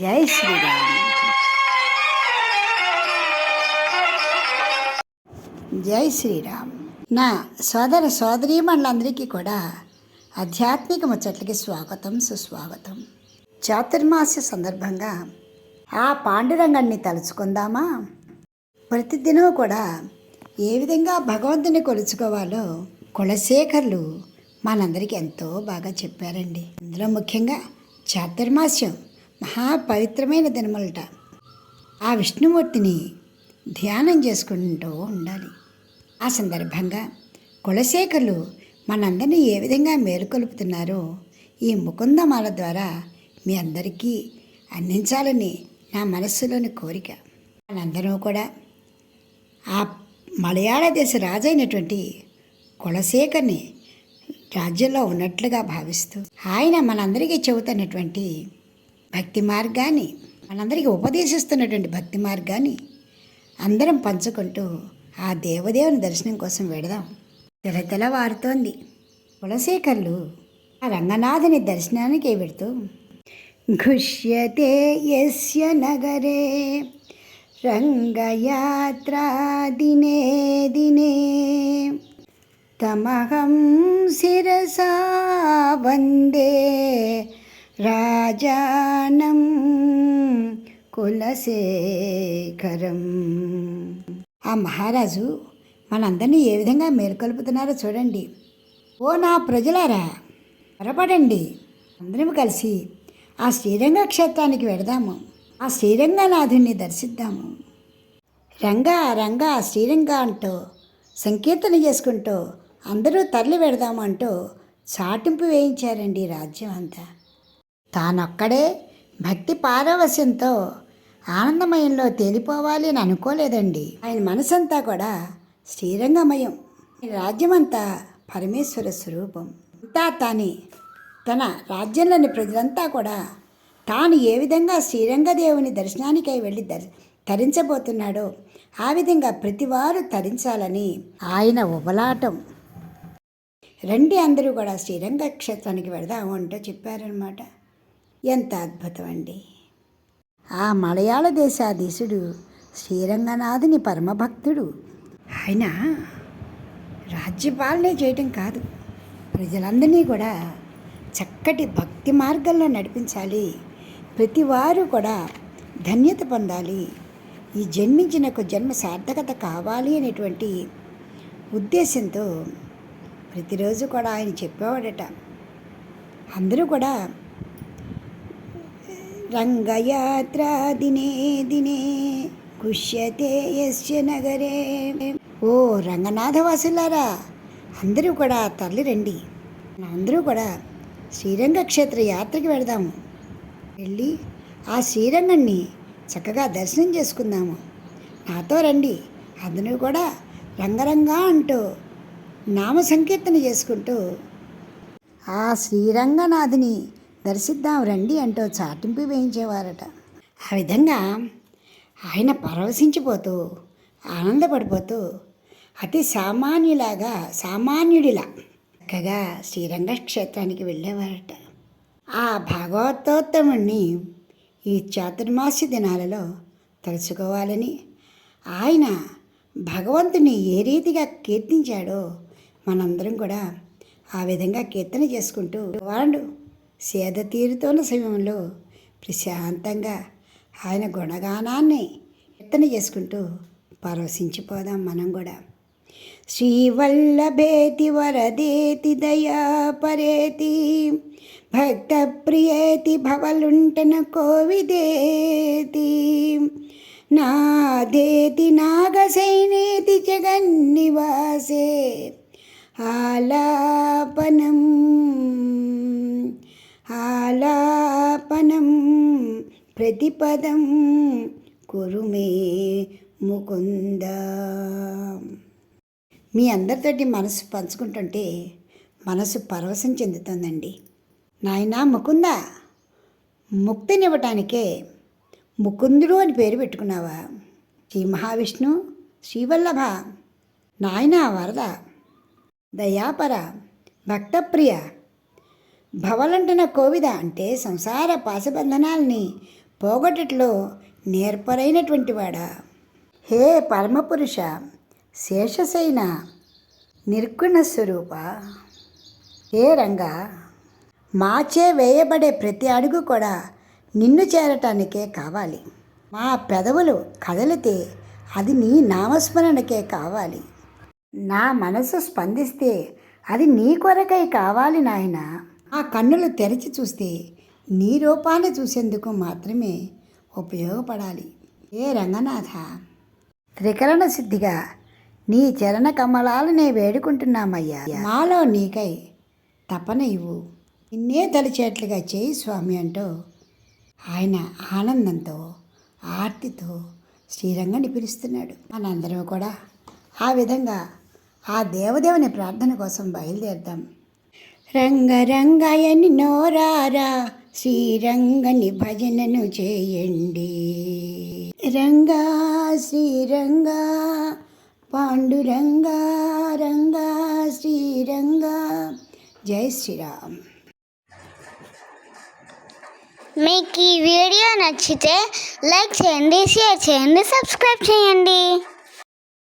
జై శ్రీరామ్. జై శ్రీరామ్ నా సోదర సోదరీమణులందరికీ కూడా ఆధ్యాత్మిక ముచ్చట్లకి స్వాగతం సుస్వాగతం. చాతుర్మాస సందర్భంగా ఆ పాండురంగాన్ని తలుచుకుందామా? ప్రతిదినం కూడా ఏ విధంగా భగవంతుని కొలుచుకోవాలో కులశేఖర్లు మనందరికీ ఎంతో బాగా చెప్పారండి. ఇందులో ముఖ్యంగా చాతుర్మాస్యం. మహాపవిత్రమైన దినములట. ఆ విష్ణుమూర్తిని ధ్యానం చేసుకుంటూ ఉండాలి. ఆ సందర్భంగా కులశేఖర్లు మనందరినీ ఏ విధంగా మేలుకొలుపుతున్నారో ఈ ముకుందమాల ద్వారా మీ అందరికీ అందించాలని నా మనస్సులోని కోరిక. మనందరూ కూడా ఆ మలయాళ దేశ రాజు అయినటువంటి కులశేఖర్ని రాజ్యంలో ఉన్నట్లుగా భావిస్తూ ఆయన మనందరికీ చెబుతున్నటువంటి భక్తి మార్గాన్ని మనందరికీ ఉపదేశిస్తున్నటువంటి భక్తి మార్గాన్ని అందరం పంచుకుంటూ ఆ దేవదేవుని దర్శనం కోసం వెడదాం తెలతెల వారుతోంది కులశేఖర్లు ఆ రంగనాథుని దర్శనానికి వెడుతూ ఘుష్యతే యస్య నగరే రంగయాత్రా దినే దినే తమహం శిరసా వందే రాజానం కులశేఖరం. ఆ మహారాజు మనందరినీ ఏ విధంగా మేల్కొల్పుతున్నారో చూడండి. ఓ నా ప్రజలారా పొరపడండి అందరం కలిసి ఆ శ్రీరంగ క్షేత్రానికి వెడదాము. ఆ శ్రీరంగనాథుణ్ణి దర్శిద్దాము. రంగా రంగా శ్రీరంగ అంటూ సంకీర్తన చేసుకుంటూ అందరూ తరలి పెడదాము అంటూ చాటింపు వేయించారండి రాజ్యం అంతా. తానొక్కడే భక్తి పారవశ్యంతో ఆనందమయంలో తేలిపోవాలి అని అనుకోలేదండి. ఆయన మనసంతా కూడా శ్రీరంగమయం. రాజ్యమంతా పరమేశ్వర స్వరూపం. అంతా తాని. తన రాజ్యంలోని ప్రజలంతా కూడా తాను ఏ విధంగా శ్రీరంగదేవుని దర్శనానికై వెళ్ళి దర్ తరించబోతున్నాడో ఆ విధంగా ప్రతివారు తరించాలని ఆయన ఉబలాటం. రండి అందరూ కూడా శ్రీరంగ క్షేత్రానికి వెళదాము అంటూ చెప్పారనమాట ఎంత అద్భుతం అండి ఆ మలయాళ దేశాధీశుడు శ్రీరంగనాథుని పరమభక్తుడు. ఆయన రాజ్యపాలనే చేయటం కాదు. ప్రజలందరినీ కూడా చక్కటి భక్తి మార్గంలో నడిపించాలి. ప్రతి వారు కూడా ధన్యత పొందాలి. ఈ జన్మించిన ఒక జన్మ సార్థకత కావాలి అనేటువంటి ఉద్దేశంతో ప్రతిరోజు కూడా ఆయన చెప్పేవాడట. అందరూ కూడా రంగయాత్ర దినే దినే కుష్యతే యస్య నగరే ఓ రంగనాథ వాసులారా అందరూ కూడా తరలి రండి. అందరూ కూడా శ్రీరంగ క్షేత్ర యాత్రకి వెళదాము. వెళ్ళి ఆ శ్రీరంగాన్ని చక్కగా దర్శనం చేసుకుందాము. నాతో రండి. అందరూ కూడా రంగరంగా అంటూ నామ సంకీర్తన చేసుకుంటూ ఆ శ్రీరంగనాథుని దర్శిద్దాం రండి అంటూ చాటింపు వేయించేవారట. ఆ విధంగా ఆయన పరవశించిపోతూ ఆనందపడిపోతూ అతి సామాన్యులాగా సామాన్యుడిలా చక్కగా శ్రీరంగ క్షేత్రానికి వెళ్ళేవారట. ఆ భాగవతోత్తముణ్ణి ఈ చాతుర్మాస్య దినాలలో తలుచుకోవాలని ఆయన భగవంతుని ఏ రీతిగా కీర్తించాడో మనందరం కూడా ఆ విధంగా కీర్తన చేసుకుంటూ వాడు సేద తీరుతోన్న సమయంలో ప్రశాంతంగా ఆయన గుణగానాన్ని ఎత్తన చేసుకుంటూ పరవశించిపోదాం మనం కూడా. శ్రీవల్లభేతి వరదేతి దయాపరేతి భక్త ప్రియేతి భవలుంటన కోవిదేతి నాదేతి నాగసైనేతి జగన్నివాసే ఆలాపనం ఆలాపనం ప్రతిపదం కురుమే ముకుంద. మీ అందరితోటి మనసు పంచుకుంటుంటే మనసు పరవశం చెందుతుందండి. నాయనా ముకుంద ముక్తినివ్వటానికే ముకుందుడు అని పేరు పెట్టుకున్నావా? శ్రీ మహావిష్ణు శ్రీవల్లభ నాయనా వరద దయాపర భక్తప్రియ భవలంటన కోవిద అంటే సంసార పాశబంధనాల్ని పోగొట్టట్లో నేర్పరైనటువంటి వాడా హే పరమపురుష శేషసైన నిర్గుణ స్వరూప. ఏ రంగా? మాచే వేయబడే ప్రతి అడుగు కూడా నిన్ను చేరటానికే కావాలి. మా పెదవులు కదలితే అది నీ నామస్మరణకే కావాలి. నా మనసు స్పందిస్తే అది నీ కొరకై కావాలి నాయన. ఆ కన్నులు తెరిచి చూస్తే నీ రూపాన్ని చూసేందుకు మాత్రమే ఉపయోగపడాలి. ఏ రంగనాథ! త్రికరణ సిద్ధిగా నీ చరణ కమలాలనే వేడుకుంటున్నామయ్యా. మాలో నీకై తపన ఇవ్వు. నిన్నే తలిచేట్లుగా చేయి స్వామి అంటూ ఆయన ఆనందంతో ఆర్తితో శ్రీరంగని పిలుస్తున్నాడు. మనందరం కూడా ఆ విధంగా ఆ దేవదేవుని ప్రార్థన కోసం బయలుదేరుదాం రంగరంగయని నోరారా శ్రీరంగని భజనను చేయండి. రంగా శ్రీరంగా పాండురంగా రంగా శ్రీరంగా. జై శ్రీరామ్. మీకు ఈ వీడియో నచ్చితే లైక్ చేయండి షేర్ చేయండి సబ్స్క్రైబ్ చేయండి.